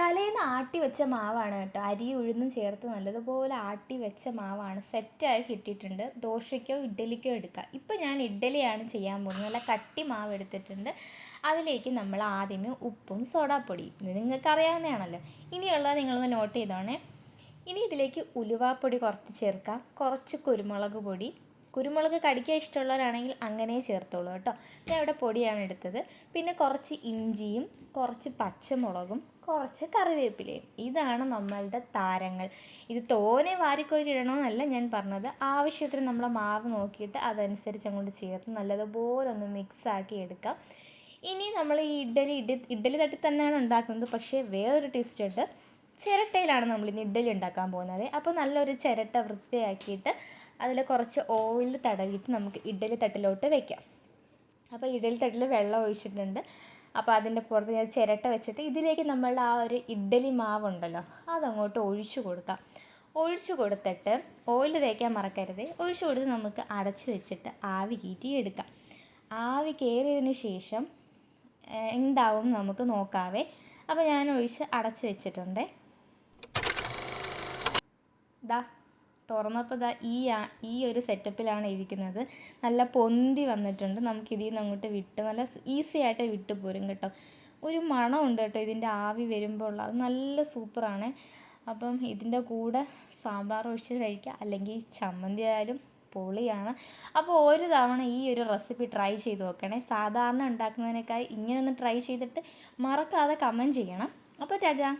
തലേന്ന് ആട്ടി വെച്ച മാവാണ് കേട്ടോ. അരി ഉഴുന്നും ചേർത്ത് നല്ലതുപോലെ ആട്ടി വെച്ച മാവാണ്. സെറ്റായി കിട്ടിയിട്ടുണ്ട്. ദോശയ്ക്കോ ഇഡ്ഡലിക്കോ എടുക്കാം. ഇപ്പം ഞാൻ ഇഡ്ഡലിയാണ് ചെയ്യാൻ പോകുന്നത്. നല്ല കട്ടി മാവ് എടുത്തിട്ടുണ്ട്. അതിലേക്ക് നമ്മൾ ആദ്യമേ ഉപ്പും സോഡാപ്പൊടി നിങ്ങൾക്ക് അറിയാവുന്നതാണല്ലോ ഇനിയുള്ളത് നിങ്ങളൊന്ന് നോട്ട് ചെയ്തോണേ. ഇനി ഇതിലേക്ക് ഉലുവാപ്പൊടി കുറച്ച് ചേർക്കാം. കുറച്ച് കുരുമുളക് പൊടി. കുരുമുളക് കടിക്കാൻ ഇഷ്ടമുള്ളവരാണെങ്കിൽ അങ്ങനെ ചേർത്തോളൂ കേട്ടോ. ഞാൻ ഇവിടെ പൊടിയാണ് എടുത്തത്. പിന്നെ കുറച്ച് ഇഞ്ചിയും കുറച്ച് പച്ചമുളകും കുറച്ച് കറിവേപ്പിലയും. ഇതാണ് നമ്മളുടെ താരങ്ങൾ. ഇത് തോനെ വാരിക്കോരി ഇടണമെന്നല്ല ഞാൻ പറഞ്ഞത്. ആവശ്യത്തിന് നമ്മൾ മാവ് നോക്കിയിട്ട് അതനുസരിച്ച് അങ്ങോട്ട് ചേർത്ത് നല്ലതുപോലെ ഒന്ന് മിക്സാക്കി എടുക്കാം. ഇനി നമ്മൾ ഈ ഇഡ്ഡലി ഇഡ്ഡലി ഇഡ്ഡലി തട്ടി തന്നെയാണ് ഉണ്ടാക്കുന്നത്. പക്ഷേ വേറൊരു ട്വിസ്റ്റ് ഉണ്ട്. ചിരട്ടയിലാണ് നമ്മൾ ഇന്ന് ഇഡ്ഡലി ഉണ്ടാക്കാൻ പോകുന്നത്. അപ്പോൾ നല്ലൊരു ചിരട്ട വൃത്തിയാക്കിയിട്ട് അതിൽ കുറച്ച് ഓയിൽ തടവിയിട്ട് നമുക്ക് ഇഡ്ഡലി തട്ടിലോട്ട് വെക്കാം. അപ്പോൾ ഇഡ്ഡലി തട്ടിൽ വെള്ളം ഒഴിച്ചിട്ടുണ്ട്. അപ്പോൾ അതിന്റെ പുറത്ത് ഞാൻ ചിരട്ട വെച്ചിട്ട് ഇതിലേക്ക് നമ്മളുടെ ആ ഒരു ഇഡ്ഡലി മാവുണ്ടല്ലോ അതങ്ങോട്ട് ഒഴിച്ചു കൊടുക്കാം. ഒഴിച്ചു കൊടുത്തിട്ട് ഓയിൽ തേക്കാൻ മറക്കരുത്. ഒഴിച്ചു കൊടുത്ത് നമുക്ക് അടച്ച് വെച്ചിട്ട് ആവി കീറ്റി എടുക്കാം. ആവി കയറിയതിന് ശേഷം എന്താവും നമുക്ക് നോക്കാവേ. അപ്പോൾ ഞാൻ ഒഴിച്ച് അടച്ച് വെച്ചിട്ടുണ്ട്. ദാ തുറന്നപ്പോൾ ദാ ഈ ഈ ഒരു സെറ്റപ്പിലാണ് ഇരിക്കുന്നത്. നല്ല പൊന്തി വന്നിട്ടുണ്ട്. നമുക്ക് ഇതിൽ നിന്ന് അങ്ങോട്ട് വിട്ട് നല്ല ഈസി ആയിട്ട് വിട്ട് പോരും കേട്ടോ. ഒരു മണമുണ്ട് കേട്ടോ ഇതിന്റെ ആവി വരുമ്പോൾ ഉള്ള അത് നല്ല സൂപ്പറാണ്. അപ്പം ഇതിന്റെ കൂടെ സാമ്പാർ ഒഴിച്ച് കഴിക്കുക. അല്ലെങ്കിൽ ചമ്മന്തി ആയാലും പൊളിയാണ്. അപ്പോൾ ഒരു തവണ ഈ ഒരു റെസിപ്പി ട്രൈ ചെയ്ത് നോക്കണേ. സാധാരണ ഉണ്ടാക്കുന്നതിനേക്കാൾ ഇങ്ങനെ ഒന്ന് ട്രൈ ചെയ്തിട്ട് മറക്കാതെ കമന്റ് ചെയ്യണം. അപ്പോൾ രാജാ